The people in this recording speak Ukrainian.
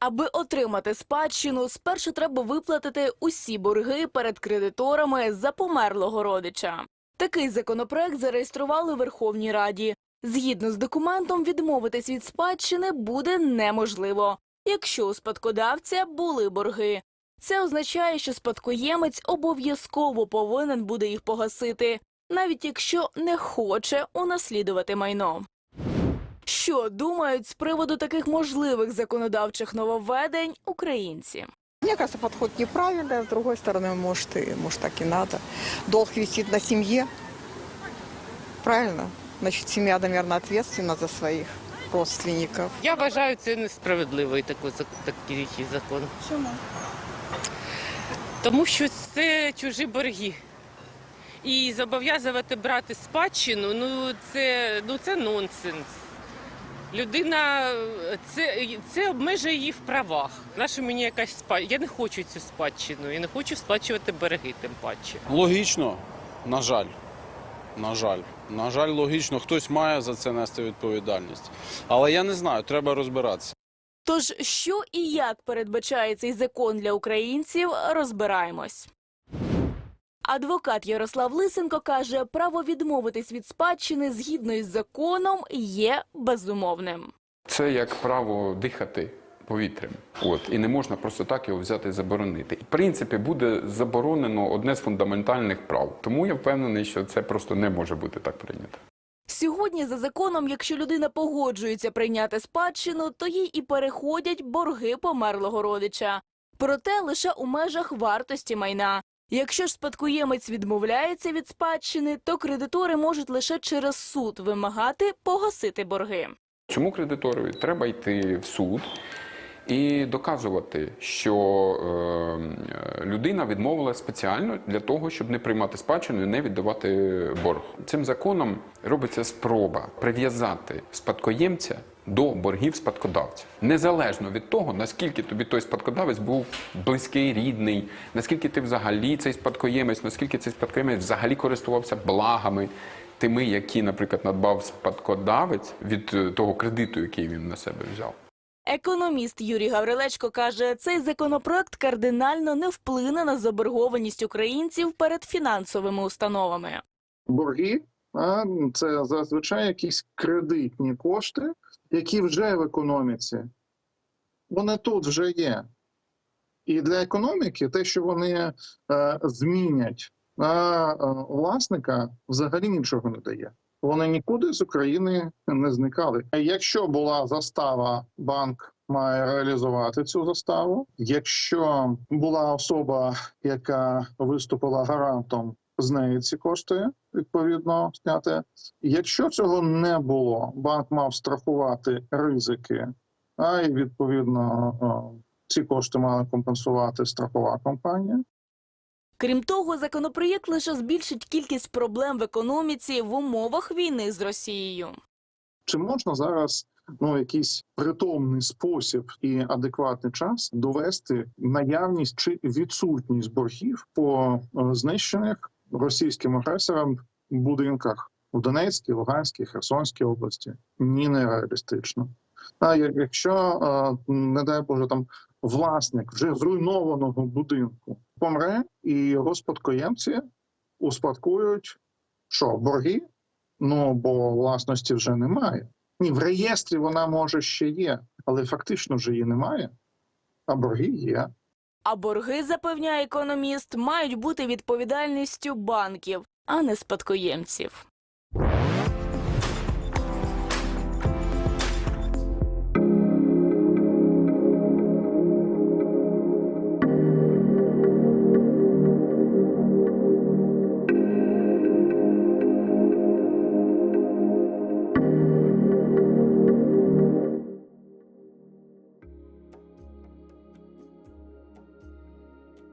Аби отримати спадщину, спершу треба виплатити усі борги перед кредиторами за померлого родича. Такий законопроект зареєстрували у Верховній Раді. Згідно з документом, відмовитись від спадщини буде неможливо, якщо у спадкодавця були борги. Це означає, що спадкоємець обов'язково повинен буде їх погасити, навіть якщо не хоче унаслідувати майно. Що думають з приводу таких можливих законодавчих нововведень українці? Мне кажется, подход неправильный, а с другой стороны, может, и, может, так и надо. Долг висит на семье. Правильно? Значит, семья, наверное, ответственна за своих родственников. Я вважаю це несправедливий такий, такий закон. Чому? Тому що це чужі борги. І зобов'язувати брати спадщину, ну це, ну це нонсенс. Людина це, це обмежує її в правах. Наша мені якась спадщина. Я не хочу цю спадщину, я не хочу сплачувати борги тим паче. Логічно, на жаль. На жаль. На жаль, логічно, хтось має за це нести відповідальність. Але я не знаю, треба розбиратися. Тож, що і як передбачає цей закон для українців, розбираємось. Адвокат Ярослав Лисенко каже, право відмовитись від спадщини згідно із законом є безумовним. Це як право дихати повітрям. От і не можна просто так його взяти і заборонити. В принципі, буде заборонено одне з фундаментальних прав. Тому я впевнений, що це просто не може бути так прийнято. Сьогодні за законом, якщо людина погоджується прийняти спадщину, то їй і переходять борги померлого родича. Проте лише у межах вартості майна. Якщо ж спадкоємець відмовляється від спадщини, то кредитори можуть лише через суд вимагати погасити борги. Цьому кредиторові треба йти в суд і доказувати, що е, людина відмовила спеціально для того, щоб не приймати спадщину і не віддавати борг. Цим законом робиться спроба прив'язати спадкоємця до боргів спадкодавця, незалежно від того, наскільки тобі той спадкодавець був близький, рідний, наскільки ти взагалі цей спадкоємець, наскільки цей спадкоємець взагалі користувався благами тими, які, наприклад, надбав спадкодавець від е, того кредиту, який він на себе взяв. Економіст Юрій Гаврилечко каже, цей законопроект кардинально не вплине на заборгованість українців перед фінансовими установами. борги, це зазвичай якісь кредитні кошти, які вже в економіці. Вони тут вже є. І для економіки те, що вони е, змінять а, е, власника, взагалі нічого не дає. Вони нікуди з України не зникали. Якщо була застава, банк має реалізувати цю заставу. Якщо була особа, яка виступила гарантом, з неї ці кошти відповідно зняти. Якщо цього не було, банк мав страхувати ризики, а і відповідно ці кошти мала компенсувати страхова компанія. Крім того, законопроєкт лише збільшить кількість проблем в економіці в умовах війни з Росією. Чи можна зараз ну якийсь притомний спосіб і адекватний час довести наявність чи відсутність боргів по е, знищених російським агресорам будинках у Донецькій, Луганській, Херсонській області? Ні, не реалістично. А якщо е, не дай Боже там власник вже зруйнованого будинку помре, і його спадкоємці успадкують що борги? Ну бо власності вже немає. Ні, в реєстрі вона може ще є, але фактично вже її немає. А борги є. А борги, запевняє економіст, мають бути відповідальністю банків, а не спадкоємців.